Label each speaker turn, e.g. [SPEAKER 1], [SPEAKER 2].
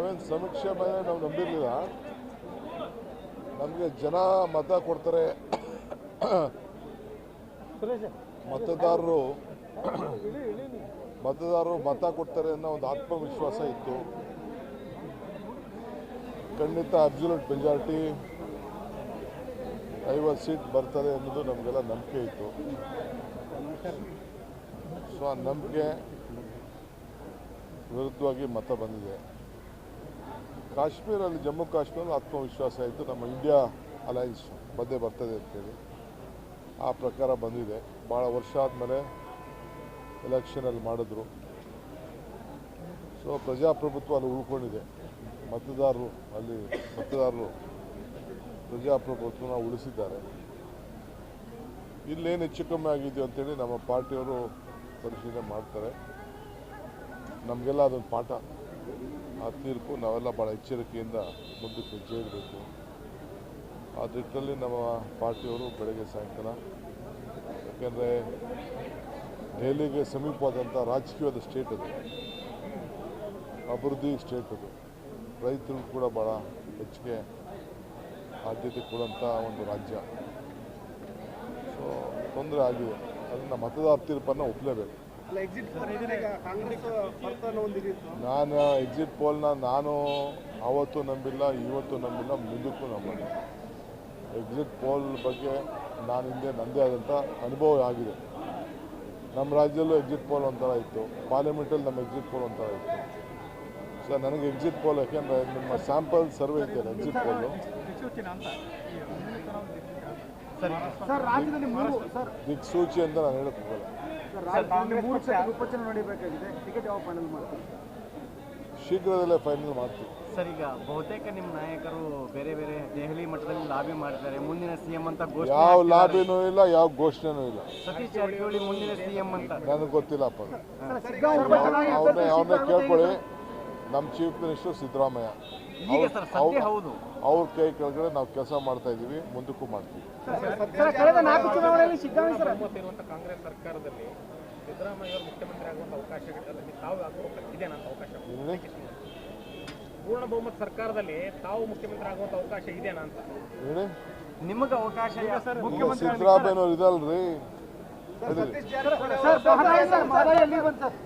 [SPEAKER 1] ನಾವೇನು ಸಮೀಕ್ಷೆ ಮೇಲೆ ನಾವು ನಂಬಿರಲಿಲ್ಲ. ನಮಗೆ ಜನ ಮತ ಕೊಡ್ತಾರೆ. ಮತದಾರರು ಮತದಾರರು ಮತ ಕೊಡ್ತಾರೆ ಅನ್ನೋ ಒಂದು ಆತ್ಮವಿಶ್ವಾಸ ಇತ್ತು. ಖಂಡಿತ ಅಬ್ಸಲ್ಯೂಟ್ ಮೆಜಾರಿಟಿ ಐವತ್ತು ಸೀಟ್ ಬರ್ತದೆ ಅನ್ನೋದು ನಮಗೆಲ್ಲ ನಂಬಿಕೆ ಇತ್ತು. ಸೊ ಆ ನಂಬಿಕೆ ವಿರುದ್ಧವಾಗಿ ಮತ ಬಂದಿದೆ. ಕಾಶ್ಮೀರಲ್ಲಿ ಜಮ್ಮು ಕಾಶ್ಮೀರ ಆತ್ಮವಿಶ್ವಾಸ ಇತ್ತು ನಮ್ಮ ಇಂಡಿಯಾ ಅಲಯನ್ಸ್ ಮಧ್ಯೆ ಬರ್ತದೆ ಅಂತೇಳಿ ಆ ಪ್ರಕಾರ ಬಂದಿದೆ. ಭಾಳ ವರ್ಷ ಆದಮೇಲೆ ಎಲೆಕ್ಷನಲ್ಲಿ ಮಾಡಿದ್ರು. ಸೊ ಪ್ರಜಾಪ್ರಭುತ್ವ ಅಲ್ಲಿ ಉಳ್ಕೊಂಡಿದೆ. ಮತದಾರರು ಅಲ್ಲಿ, ಮತದಾರರು ಪ್ರಜಾಪ್ರಭುತ್ವನ ಉಳಿಸಿದ್ದಾರೆ. ಇಲ್ಲೇನು ಹೆಚ್ಚು ಕಮ್ಮಿ ಆಗಿದೆ ಅಂತೇಳಿ ನಮ್ಮ ಪಾರ್ಟಿಯವರು ಪರಿಶೀಲನೆ ಮಾಡ್ತಾರೆ. ನಮಗೆಲ್ಲ ಅದೊಂದು ಪಾಠ. ಆ ತೀರ್ಪು ನಾವೆಲ್ಲ ಭಾಳ ಎಚ್ಚರಿಕೆಯಿಂದ ಮುಂದಕ್ಕೆ ಹೆಜ್ಜೆ ಇಡಬೇಕು ಆ ದಿಟ್ಟಲ್ಲಿ ನಮ್ಮ ಪಾರ್ಟಿಯವರು ಬೆಳಗ್ಗೆ ಸಾಯಂಕಾಲ, ಯಾಕೆಂದರೆ ದೆಹಲಿಗೆ ಸಮೀಪವಾದಂಥ ರಾಜಕೀಯವಾದ ಸ್ಟೇಟ್ ಅದು. ಅಭಿವೃದ್ಧಿ ಸ್ಟೇಟ್ ಅದು. ರೈತರು ಕೂಡ ಭಾಳ ಹೆಚ್ಚಿಗೆ ಆದ್ಯತೆ ಕೊಡುವಂಥ ಒಂದು ರಾಜ್ಯ. ಸೊ ತೊಂದರೆ ಆಗಿದೆ. ಅದನ್ನು ಮತದಾರ ತೀರ್ಪನ್ನು ಒಪ್ಪಲೇಬೇಕು ನಾನು ಎಕ್ಸಿಟ್ ಪೋಲ್ನ ನಾನು ಅವತ್ತು ನಂಬಿಲ್ಲ ಇವತ್ತು ನಂಬಿಲ್ಲ ಮುಂದಕ್ಕೂ ನಂಬಲ್ಲ. ಎಕ್ಸಿಟ್ ಪೋಲ್ ಬಗ್ಗೆ ನಾನು ಹಿಂದೆ ನನ್ನದೇ ಆದಂಥ ಅನುಭವ ಆಗಿದೆ. ನಮ್ಮ ರಾಜ್ಯದಲ್ಲೂ ಎಕ್ಸಿಟ್ ಪೋಲ್ ಒಂಥರ ಇತ್ತು. ಪಾರ್ಲಿಮೆಂಟಲ್ಲಿ ನಮ್ಮ ಎಕ್ಸಿಟ್ ಪೋಲ್ ಒಂಥರ ಇತ್ತು. ಸೊ ನನಗೆ ಎಕ್ಸಿಟ್ ಪೋಲ್ ಯಾಕೆಂದರೆ ನಿಮ್ಮ ಸ್ಯಾಂಪಲ್ ಸರ್ವೆ ಇದೆಯಲ್ಲ ಎಕ್ಸಿಟ್ ಪೋಲು
[SPEAKER 2] ಸರ್. ರಾಜ್ಯದಲ್ಲಿ ಮೂರು ಸರ್.
[SPEAKER 1] ದಿಕ್ಸೂಚಿ ಅಂತ ನಾನು ಹೇಳಕ್ಕೆ ಹೋಗಲ್ಲ.
[SPEAKER 2] ಸರ್ ರಾಜ್ಯದಲ್ಲಿ ಮೂರು ಕ್ಷೇತ್ರ ಉಪಚುನಾವಣೆ ಟಿಕೆಟ್ ಯಾವ ಫೈನಲ್ ಮಾಡ್ತಾರೆ?
[SPEAKER 1] ಶೀಘ್ರದಲ್ಲೇ ಫೈನಲ್ ಮಾಡ್ತೀವಿ.
[SPEAKER 3] ಸರ್ ಈಗ ಬಹುತೇಕ ನಿಮ್ಮ ನಾಯಕರು ಬೇರೆ ಬೇರೆ ದೆಹಲಿ ಮಟ್ಟದಲ್ಲಿ ಲಾಬಿ ಮಾಡ್ತಾರೆ ಮುಂದಿನ ಸಿಎಂ ಅಂತ ಘೋಷಣೆ
[SPEAKER 1] ಯಾವ
[SPEAKER 3] ಲಾಬಿನೂ
[SPEAKER 1] ಲಾಭಿನೂ ಇಲ್ಲ ಯಾವ ಘೋಷಣೆನೂ ಇಲ್ಲ.
[SPEAKER 3] ಸತೀಶ್ ಜಾರಕಿಹೊಳಿ ಮುಂದಿನ ಸಿಎಂ ಅಂತ.
[SPEAKER 1] ನನಗೆ ಗೊತ್ತಿಲ್ಲಪ್ಪ ಅವ್ರನ್ನೇ ಕೇಳ್ಕೊಳ್ಳಿ. ನಮ್ಮ ಚೀಫ್ ಮಿನಿಸ್ಟರ್ ಸಿದ್ದರಾಮಯ್ಯ
[SPEAKER 3] ಈಗ ಸರ್ ಸದ್ಯ ಹೌದು
[SPEAKER 1] ಅವ್ರ ಕೈ ಕೆಳಗಡೆ ನಾವು ಕೆಲಸ ಮಾಡ್ತಾ ಇದ್ದೀವಿ ಮುಂದಕ್ಕೂ ಮಾಡ್ತೀವಿ
[SPEAKER 2] ಸರ್ ಕಳೆದ ನಾಲ್ಕು ಚುನಾವಣೆಯಲ್ಲಿ ಸಿದ್ದರಾಮಯ್ಯ ಸರ್
[SPEAKER 4] ಇರುವಂತಹ ಕಾಂಗ್ರೆಸ್ ಸರ್ಕಾರದಲ್ಲಿ ಸಿದ್ದರಾಮಯ್ಯ ಅವರು ಮುಖ್ಯಮಂತ್ರಿ ಆಗುವಂತ ಅವಕಾಶ ತಾವು ಅಂತ ಅವಕಾಶ ಪೂರ್ಣ ಬಹುಮತ ಸರ್ಕಾರದಲ್ಲಿ ತಾವು ಮುಖ್ಯಮಂತ್ರಿ ಆಗುವಂತ ಅವಕಾಶ ಇದೆಯಾ ಅಂತ
[SPEAKER 1] ಹೇಳಿ
[SPEAKER 3] ನಿಮಗೆ ಅವಕಾಶ
[SPEAKER 1] ಸಿದ್ದರಾಮಯ್ಯನವ್ರು ಇದಲ್ರಿ ಹೇಳಿ
[SPEAKER 2] ಸರ್ ಮಹದಾಯಿ ಸರ್ ಬಂತು ಸರ್